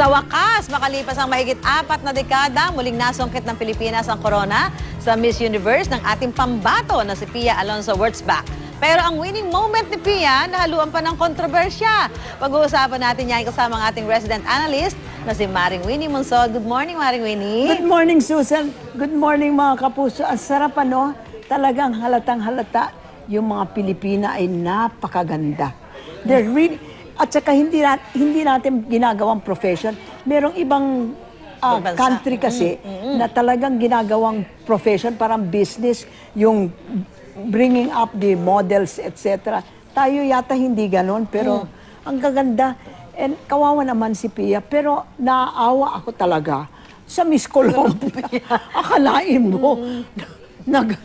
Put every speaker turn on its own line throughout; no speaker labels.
Sa wakas, makalipas ang mahigit apat na dekada, muling nasungkit ng Pilipinas ang corona sa Miss Universe ng ating pambato na si Pia Alonso Wurtzbach. Pero ang winning moment ni Pia, nahaluan pa ng kontrobersya. Pag-uusapan natin yan kasama ang ating resident analyst na si Maring Winnie Monsod. Good morning, Maring Winnie.
Good morning, Susan. Good morning, mga kapuso. Ang sarap, ano? Talagang halatang halata yung mga Pilipina ay napakaganda. They're really, at saka hindi, na, hindi natin ginagawang profession. Merong ibang
bansa.
country kasi na talagang ginagawang profession, parang business, yung bringing up the models, etc. Tayo yata hindi ganon, pero ang gaganda. And kawawa naman si Pia, pero naaawa ako talaga sa Miss Colombia. Akalain mo, nag,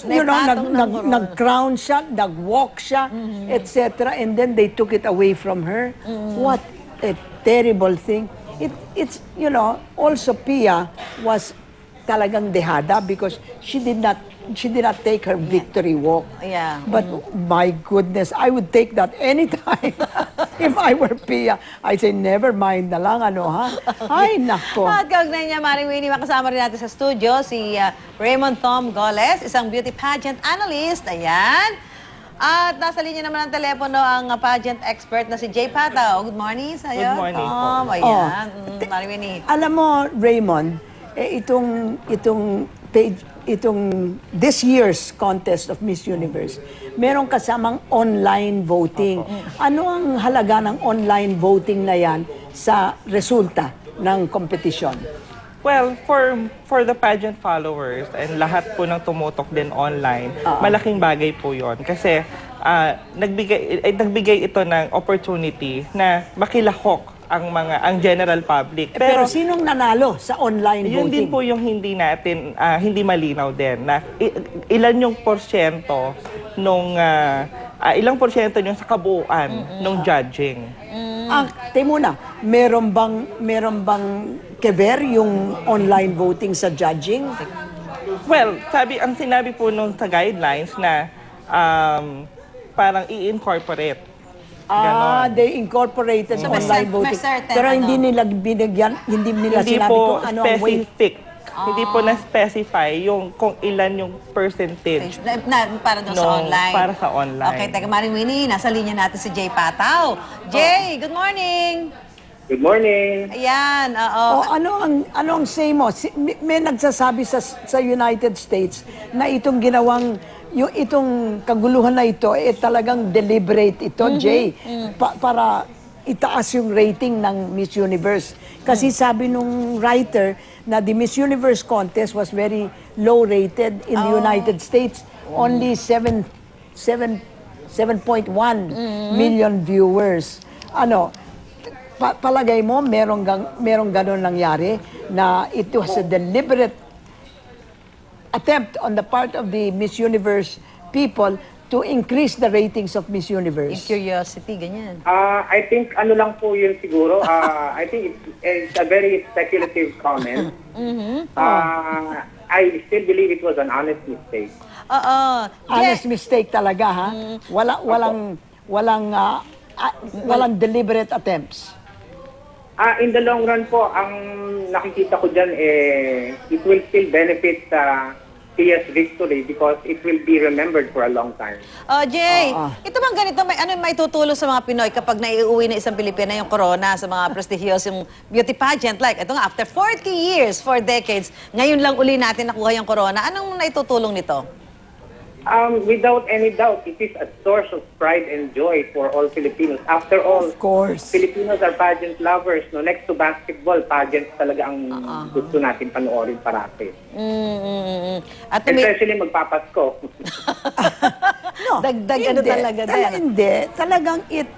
you know, nag, nag, nag-crown siya, nag-walk siya, etc. And then they took it away from her. What a terrible thing. It, it's, you know, also Pia was talagang dehada because she did not she did not take her victory walk.
Yeah.
But my goodness, I would take that anytime. if I were Pia, I'd say, never mind na lang, ano ha? Ay, nako.
At kaugnay niya, Maring Winnie, makasama rin natin sa studio si ah, Raymond Tom Goles, isang beauty pageant analyst. Ayan. At nasa linya naman ng telepono ang ah, pageant expert na si Jay Pataw. Good morning sa'yo.
Good morning po.
Tom, ayan. Mm, Maring Winnie.
Alam mo, Raymond, eh, itong, itong page, itong this year's contest of Miss Universe, meron kasamang online voting. Ano ang halaga ng online voting na yan sa resulta ng kompetisyon?
Well, for for the pageant followers and lahat po ng tumutok din online, malaking bagay po 'yon kasi ah, nagbigay eh, nagbigay ito ng opportunity na makilahok ang mga ang general public.
Eh, Pero, sinong nanalo sa online
Yun
voting?
din po yung hindi natin, ah, hindi malinaw din na i- ilan yung porsyento nung, ah, ah, ilang porsyento yung sa kabuuan nung judging.
Ah, tayo muna, meron bang, meron bang kever yung online voting sa judging?
Well, sabi, ang sinabi po nung sa guidelines na um, parang i-incorporate.
Ah,
Ganon.
they incorporated
So, may
online
cer-
voting.
may certain,
Pero hindi
ano?
nila binigyan, hindi nila
Hindi
sinabi
po
kung ano ang way.
specific. Hindi po na-specify yung kung ilan yung percentage.
Na, na- para doon sa
No,
online.
para sa online.
Okay, teka Maring Winnie, nasa linya natin si Jay Pataw. Jay, good morning.
Good morning.
Ayan, oo.
O ano ang ano ang say mo? Si, may, may nagsasabi sa sa United States na itong ginawang yung itong kaguluhan na ito eh talagang deliberate ito, Jay, pa- para itaas yung rating ng Miss Universe. Kasi sabi nung writer na the Miss Universe contest was very low rated in the United States. Only 7 7 7.1 million viewers. Ano, pa- palagay mo merong gang, merong ganon nangyari na it was a deliberate attempt on the part of the Miss Universe people to increase the ratings of Miss
Yung
Universe.
curiosity, ganyan.
Uh, I think ano lang po yun siguro. Uh, I think it's, it's a very speculative comment. uh, I still believe it was an honest mistake.
Oo.
Honest mistake talaga ha. Wala walang walang ah, ah, walang deliberate attempts.
Uh, in the long run po, ang nakikita ko dyan, eh, it will still benefit uh, Pia's victory because it will be remembered for a long time.
Oh, Jay,
Oo.
ito bang ganito, may, ano may tutulong sa mga Pinoy kapag naiuwi na isang Pilipina yung corona sa mga prestigious yung beauty pageant? Like, ito nga, after 40 years, four decades, ngayon lang uli natin nakuha yung corona. Anong naitutulong nito?
Um, without any doubt, it is a source of pride and joy for all Filipinos. After all,
Of course.
Filipinos are pageant lovers. No? Next to basketball, pageants talaga ang gusto natin panoorin parati.
Mm, mm, mm, mm. At tumi-
Especially magpapasko.
No,
Dagdag ano talaga
tala-. Hindi, talagang it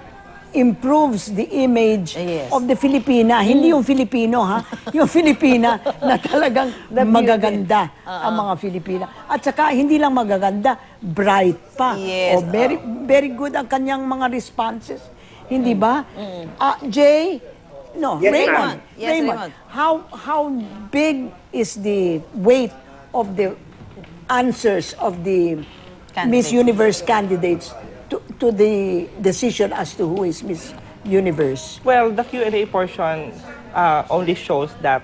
improves the image
Yes.
of the Filipina. Hindi yung Filipino, ha? Yung Filipina na talagang magaganda ang mga Filipina. At saka, hindi lang magaganda, bright pa.
Yes,
O, very, very good ang kanyang mga responses. Hindi ba? Ah, Jay, no,
Yes,
Raymond,
ma'am.
Yes, Raymond.
how, how big is the weight of the answers of the Miss
Candidates.
Universe candidates to, the decision as to who is Miss Universe.
Well, the Q&A portion uh, only shows that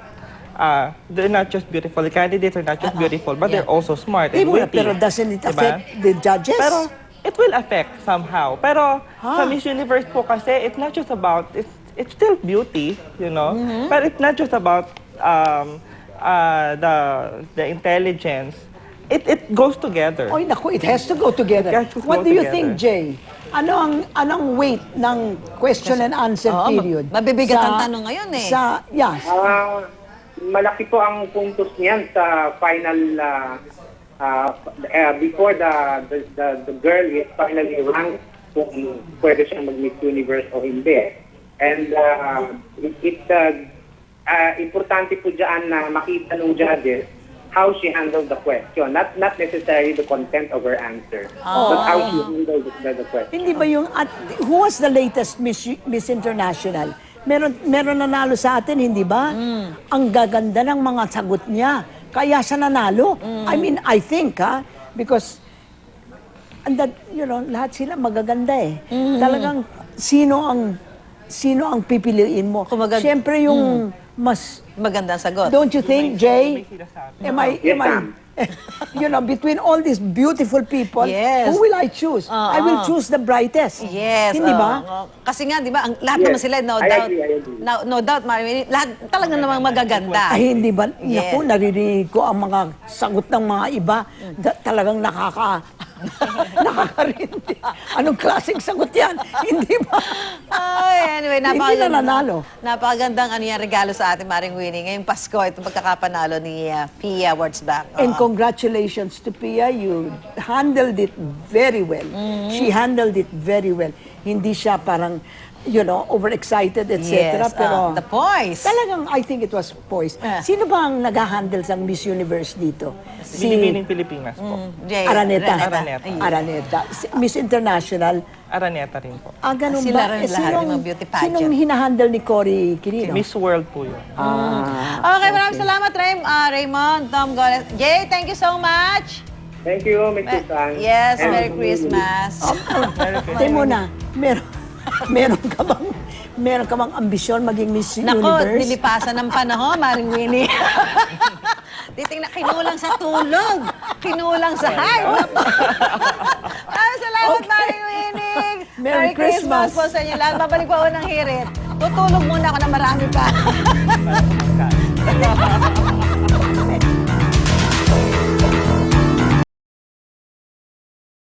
uh, they're not just beautiful. The candidates are not just beautiful, but they're also smart
Eh,
and witty.
pero doesn't it
Diba?
affect the judges?
Pero it will affect somehow. Pero
Ah.
sa Miss Universe po kasi, it's not just about, it's, it's still beauty, you know?
Mm-hmm.
But it's not just about um, uh, the, the intelligence. It, it goes together.
Oy, naku, it has to go together.
It has to
What
go
do you
together.
think, Jay? Ano ang anong weight ng question and answer
Oo,
period?
mabibigat ang tanong ngayon eh.
Sa, yes.
Ah, malaki po ang puntos niyan sa final uh, uh, uh, before the, the the the girl is finally ranked kung pwede siyang mag-Miss Universe o hindi. And uh, it, it uh, uh, importante po diyan na makita ng judges how she handled the question. Not not necessarily the content of her answer, but how she handled the, the, the question.
Hindi ba yung, at, who was the latest Miss, Miss International? Meron, meron nanalo sa atin, hindi ba? Ang gaganda ng mga sagot niya. Kaya siya nanalo. I mean, I think, ha? Because, and that, you know, lahat sila magaganda eh. Talagang, sino ang, sino ang pipiliin mo?
Kumbaga-
Siyempre yung mas,
Magandang sagot.
don't you think, Jay? Am I,
Yes,
am I,
ma'am.
you know, between all these beautiful people,
Yes.
who will I choose? I will choose the brightest.
Yes.
Hindi
oo,
ba?
oo. Kasi nga, di ba, ang, lahat
Yes.
naman sila, no
I
doubt,
agree, I agree.
No, no doubt, Marimini, lahat talaga namang magaganda.
Ay, hindi ba?
Yes.
Naku, naririnig ko ang mga sagot ng mga iba. Da- talagang nakaka... nakakarindi. Anong klaseng sagot yan? hindi ba?
Ay, anyway,
Hindi
napakaganda.
na nanalo.
Napakagandang ano yan, regalo sa ating Maring Winnie. Ngayong Pasko, itong pagkakapanalo ni uh, Pia Wurzbach. Oo.
And congratulations to Pia. You handled it very well.
Mm-hmm.
She handled it very well. Hindi siya parang, you know, overexcited, etc.
Yes,
Pero
uh, the poise.
talagang, I think it was poised.
Ah.
Sino ba ang nag-handle sa Miss Universe dito?
Binibining Pilipinas po.
Jay,
Araneta.
Araneta.
Ayun.
Araneta. Si- Miss International.
Araneta rin po.
Ah, ganun
Sila
ba?
rin lahat
sinong,
ng beauty pageant.
sinong hinahandle ni Cory Quirino?
Miss World po yun.
Ah,
Okay, maraming salamat, Ray, uh, Raymond, Tom Gomez. Jay, thank you so much.
Thank you, Ms. Susan.
Yes,
And-
Merry Christmas.
Tay mo na, meron, meron ka bang, meron ka bang ambisyon maging Miss
Nako,
Universe?
nilipasan ng panahon, Maring Winnie. Titingnan, kinulang sa tulog. Kinulang sa hype. Maraming salamat, Maring Winnie.
Merry Christmas.
po sa inyo lahat. Babalik po ako ng hirit. Tutulog muna ako na marami pa.